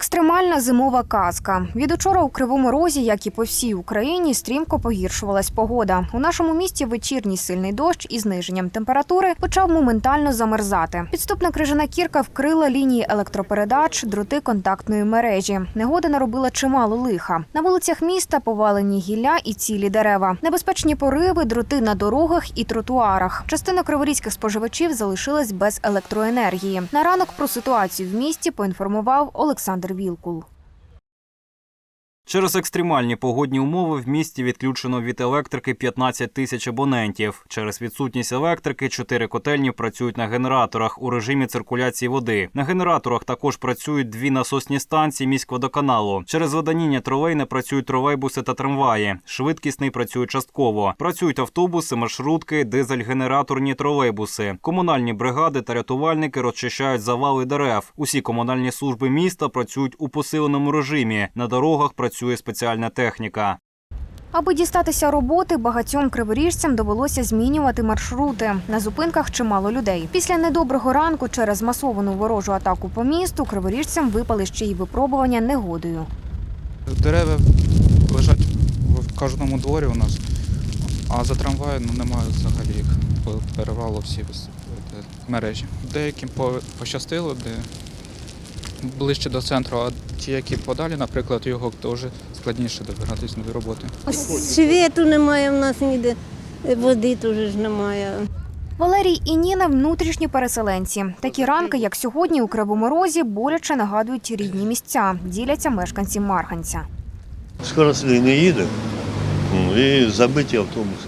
Екстремальна зимова казка. Від учора у Кривому Розі, як і по всій Україні, стрімко погіршувалась погода. У нашому місті вечірній сильний дощ із зниженням температури почав моментально замерзати. Підступна крижана кірка вкрила лінії електропередач, дроти контактної мережі. Негода наробила чимало лиха. На вулицях міста повалені гілля і цілі дерева. Небезпечні пориви, дроти на дорогах і тротуарах. Частина криворізьких споживачів залишилась без електроенергії. На ранок про ситуацію в місті поінформував Олександр Вілкул. Через екстремальні погодні умови в місті відключено від електрики 15 тисяч абонентів. Через відсутність електрики чотири котельні працюють на генераторах у режимі циркуляції води. На генераторах також працюють дві насосні станції міськводоканалу. Через водоніння тролей не працюють тролейбуси та трамваї. Швидкісний працює частково. Працюють автобуси, маршрутки, дизель-генераторні тролейбуси. Комунальні бригади та рятувальники розчищають завали дерев. Усі комунальні служби міста працюють у посиленому режимі. На дорогах працює спеціальна техніка. Аби дістатися роботи, багатьом криворіжцям довелося змінювати маршрути. На зупинках чимало людей. Після недоброго ранку через масовану ворожу атаку по місту криворіжцям випали ще й випробування негодою. Дерева лежать в кожному дворі у нас, а за трамваєм ну, немає взагалі їх. Перервало всі мережі. Деяким по- пощастило, де ближче до центру, а ті, які подалі, наприклад, його, вже складніше добиратись до роботи. Світу немає в нас ніде, води теж ж немає. Валерій і Ніна внутрішні переселенці. Такі ранки, як сьогодні у Кривому Розі, боляче нагадують рідні місця. Діляться мешканці Марганця. Скоро сюди не їде. Ну, І забиті автобуси.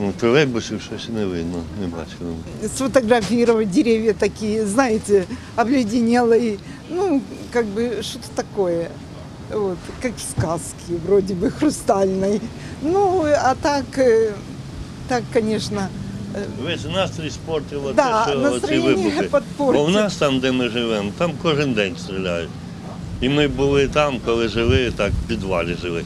Ну, Тролейбусів щось не видно, не бачили. сфотографировать деревья такие, знаете, обледенелые. Ну, как бы что-то такое. Вот, как в сказке, вроде бы хрустальной. Ну, а так, э, так, конечно, Весь настрій спортило да, те, що ці настроение вибухи. Бо в подпортит. нас там, де ми живемо, там кожен день стріляють. І ми були там, коли жили, так в підвалі жили.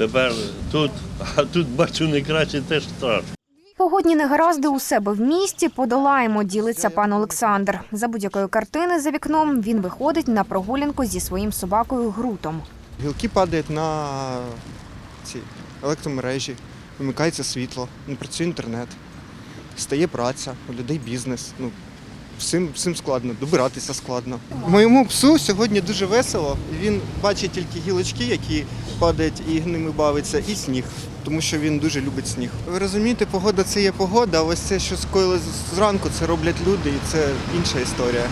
Тепер тут, а тут бачу не краще, теж страшно. Погодні негаразди у себе в місті подолаємо, ділиться пан Олександр. За будь-якої картини за вікном він виходить на прогулянку зі своїм собакою Грутом. Гілки падають на ці електромережі, вимикається світло, не працює інтернет, стає праця, у людей бізнес. Ну, всім, всім складно, добиратися складно. Моєму псу сьогодні дуже весело. Він бачить тільки гілочки, які падають і ними бавиться, і сніг, тому що він дуже любить сніг. Ви розумієте, погода це є погода, а ось це, що скоїли зранку, це роблять люди, і це інша історія.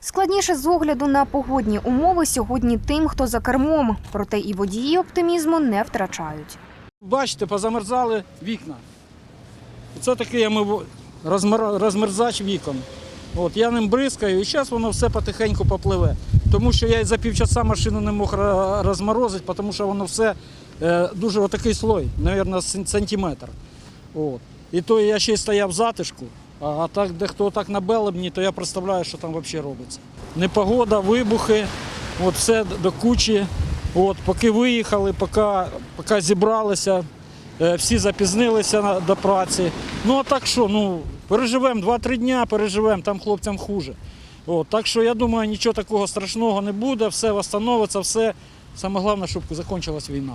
Складніше з огляду на погодні умови сьогодні тим, хто за кермом. Проте і водії оптимізму не втрачають. Бачите, позамерзали вікна. Це такий я розмер... розмерзач вікон. От, я ним бризкаю, і зараз воно все потихеньку попливе. Тому що я за півчаса машину не мог розморозити, тому що воно все е, дуже отакий слой, мабуть, сантиметр. От. І то я ще й стояв затишку, а, а так, де хто так на белебні, то я представляю, що там взагалі робиться. Непогода, вибухи, от все до кучі. От, поки виїхали, поки, поки зібралися, е, всі запізнилися на- до праці. Ну а так що, ну, переживемо, 2-3 дня переживемо, там хлопцям хуже. От, так що я думаю, нічого такого страшного не буде, все встановиться, все. Саме головне, щоб закінчилась війна.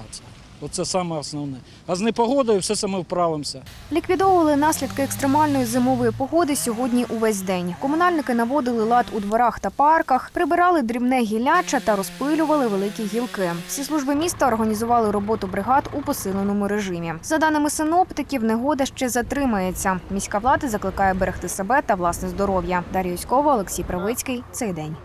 Це. Оце саме основне. А з непогодою все ми вправимося. Ліквідовували наслідки екстремальної зимової погоди сьогодні увесь день. Комунальники наводили лад у дворах та парках, прибирали дрібне гілляча та розпилювали великі гілки. Всі служби міста організували роботу бригад у посиленому режимі. За даними синоптиків, негода ще затримається. Міська влада закликає берегти себе та власне здоров'я. Дар'я Юськова, Олексій Правицький. Цей день.